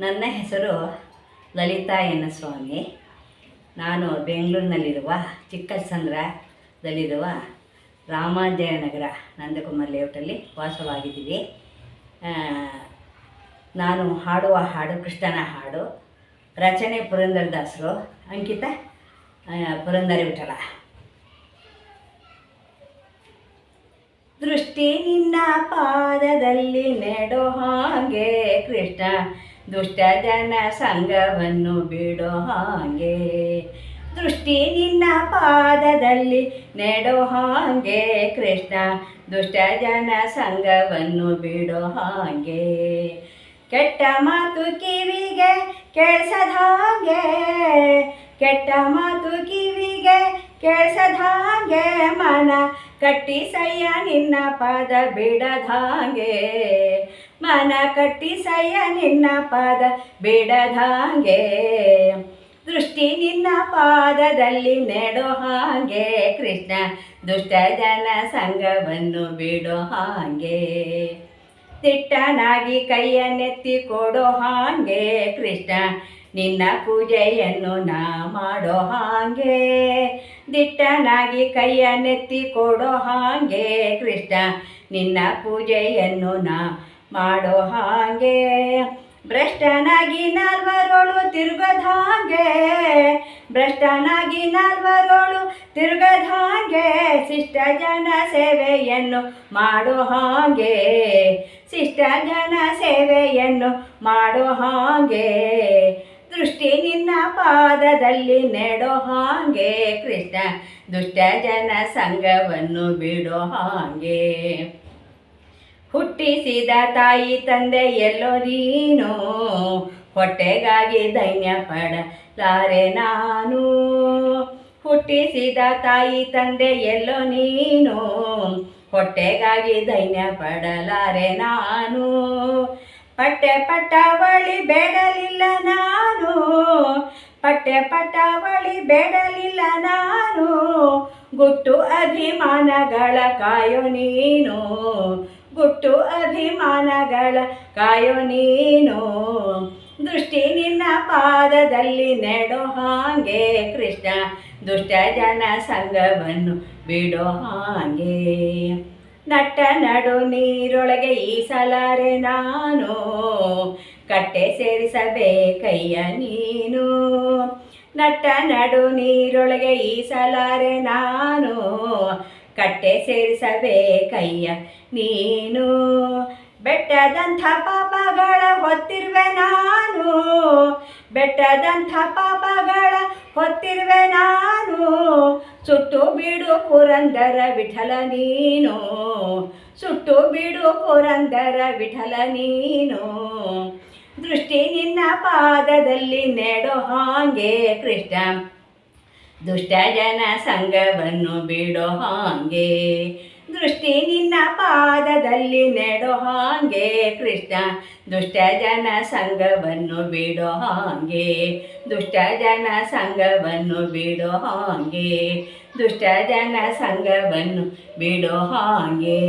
ನನ್ನ ಹೆಸರು ಲಲಿತಾ ಎನ್ನ ಸ್ವಾಮಿ ನಾನು ಬೆಂಗಳೂರಿನಲ್ಲಿರುವ ಚಿಕ್ಕಸಂದ್ರದಲ್ಲಿರುವ ರಾಮಾಜಯನಗರ ನಂದಕುಮಾರ್ ಲೇಔಟಲ್ಲಿ ವಾಸವಾಗಿದ್ದೀವಿ. ನಾನು ಹಾಡುವ ಹಾಡು ಕೃಷ್ಣನ ಹಾಡು, ರಚನೆ ಪುರಂದರದಾಸರು, ಅಂಕಿತ ಪುರಂದರಿ ವಿಠಲ. ದೃಷ್ಟಿ ನಿನ್ನ ಪಾದದಲ್ಲಿ ನೆಡೋ ಹಾಗೆ ಕೃಷ್ಣ ದುಷ್ಟ ಜನ ಸಂಘವನ್ನು ಬಿಡೋ ಹಾಗೆ. ದೃಷ್ಟಿ ನಿನ್ನ ಪಾದದಲ್ಲಿ ನೆಡೋ ಹಾಗೆ. ಕೃಷ್ಣ ದುಷ್ಟ ಜನ ಸಂಘವನ್ನು ಬಿಡೋ ಹಾಗೆ. ಕೆಟ್ಟ ಮಾತು ಕಿವಿಗೆ ಕೇಳಿಸದ ಹಾಗೆ. ಕೆಟ್ಟ ಮಾತು ಕಿವಿಗೆ ಕೇಳಿಸದ ಹಾಗೆ. ಮನ ಕಟ್ಟಿಸಯ್ಯ ನಿನ್ನ ಪಾದ ಬಿಡದಾಗೆ ಮನ ಕಟ್ಟಿ ಸಯ್ಯ ನಿನ್ನ ಪಾದ ಬಿಡದಾಗೆ. ದೃಷ್ಟಿ ನಿನ್ನ ಪಾದದಲ್ಲಿ ನೆಡೋ ಹಾಗೆ, ಕೃಷ್ಣ ದುಷ್ಟ ಜನ ಸಂಘವನ್ನು ಬಿಡೋ ಹಾಗೆ. ತಿಟ್ಟನಾಗಿ ಕೈಯನ್ನೆತ್ತಿ ಕೊಡೋ ಹಾಗೆ, ಕೃಷ್ಣ ನಿನ್ನ ಪೂಜೆಯನ್ನು ನಾ ಮಾಡೋ ಹಾಗೆ. ದಿಟ್ಟನಾಗಿ ಕೈಯನ್ನೆತ್ತಿ ಕೊಡೋ ಹಾಗೆ, ಕೃಷ್ಣ ನಿನ್ನ ಪೂಜೆಯನ್ನು ನಾ ಮಾಡೋ ಹಾಗೆ. ಭ್ರಷ್ಟನಾಗಿ ನಾಲ್ವರೋಳು ತಿರುಗದ ಹಾಗೆ. ಭ್ರಷ್ಟನಾಗಿ ನಾಲ್ವರೋಳು ತಿರುಗದ ಹಾಗೆ. ಶಿಷ್ಟ ಜನ ಸೇವೆಯನ್ನು ಮಾಡೋ ಹಾಗೆ. ಶಿಷ್ಟ ಜನ ಸೇವೆಯನ್ನು ಮಾಡೋ ಹಾಗೆ. ದೃಷ್ಟಿ ನಿನ್ನ ಪಾದದಲ್ಲಿ ನೆಡೋ ಹಾಗೆ. ಕೃಷ್ಣ ದುಷ್ಟ ಜನ ಸಂಘವನ್ನು ಬಿಡೋ ಹಾಗೆ. ಹುಟ್ಟಿಸಿದ ತಾಯಿ ತಂದೆ ಎಲ್ಲೋ ನೀನು. ಹೊಟ್ಟೆಗಾಗಿ ದೈನ್ಯ ಪಡಲಾರೆ ನಾನು. ಹುಟ್ಟಿಸಿದ ತಾಯಿ ತಂದೆ ಎಲ್ಲೋ ನೀನು. ಹೊಟ್ಟೆಗಾಗಿ ದೈನ್ಯ ಪಡಲಾರೆ ನಾನು. ಪಟ್ಟೆ ಪಟ್ಟಾವಳಿ ಬೇಡಲಿಲ್ಲ ನಾನು. ಪಟ್ಟೆ ಪಟ್ಟಾವಳಿ ಬೇಡಲಿಲ್ಲ ನಾನು. ಗುಟ್ಟು ಅಭಿಮಾನಗಳ ಕಾಯೋ ನೀನು. ಗುಟ್ಟು ಅಭಿಮಾನಗಳ ಕಾಯೋ ನೀನು. ದೃಷ್ಟಿ ನಿನ್ನ ಪಾದದಲ್ಲಿ ನೆಡೋ ಹಾಗೆ, ಕೃಷ್ಣ ದುಷ್ಟ ಜನ ಸಂಘವನ್ನು ಬಿಡೋ ಹಾಗೆ. ನಟ್ಟ ನಡು ನೀರೊಳಗೆ ಈ ಸಲಾರೆ ನಾನು, ಕಟ್ಟೆ ಸೇರಿಸಬೇಕಯ್ಯ ನೀನು. ನಟ್ಟ ನಡು ನೀರೊಳಗೆ ಈ ಸಲಾರೆ ನಾನು ಕಟ್ಟೆ ಸೇರಿಸಬೇಕಯ್ಯ ನೀನು ಬೆಟ್ಟದಂಥ ಪಾಪಗಳ ಹೊತ್ತಿರುವೆ ನಾನು. ಬೆಟ್ಟದಂಥ ಪಾಪಗಳ ಹೊತ್ತಿರುವೆ ನಾನು. ಸುಟ್ಟು ಬಿಡು ಪುರಂದರ ವಿಠಲ ನೀನು. ಸುಟ್ಟು ಬಿಡು ಪುರಂದರ ವಿಠಲ ನೀನು. ದೃಷ್ಟಿ ನಿನ್ನ ಪಾದದಲ್ಲಿ ನೆಡೋ ಹಾಗೆ ಕೃಷ್ಣ. ದುಷ್ಟ ಜನ ಸಂಘವನ್ನು ಬಿಡೋ ಹಾಂಗೆ. ದೃಷ್ಟಿ ನಿನ್ನ ಪಾದದಲ್ಲಿ ನೆಡೋ ಹಾಂಗೆ. ಕೃಷ್ಣ ದುಷ್ಟ ಜನ ಸಂಘವನ್ನು ಬಿಡೋ ಹಾಂಗೆ. ದುಷ್ಟ ಜನ ಸಂಘವನ್ನು ಬಿಡೋ ಹಾಂಗೆ. ದುಷ್ಟ ಜನ ಸಂಘವನ್ನು ಬಿಡೋ ಹಾಗೆ.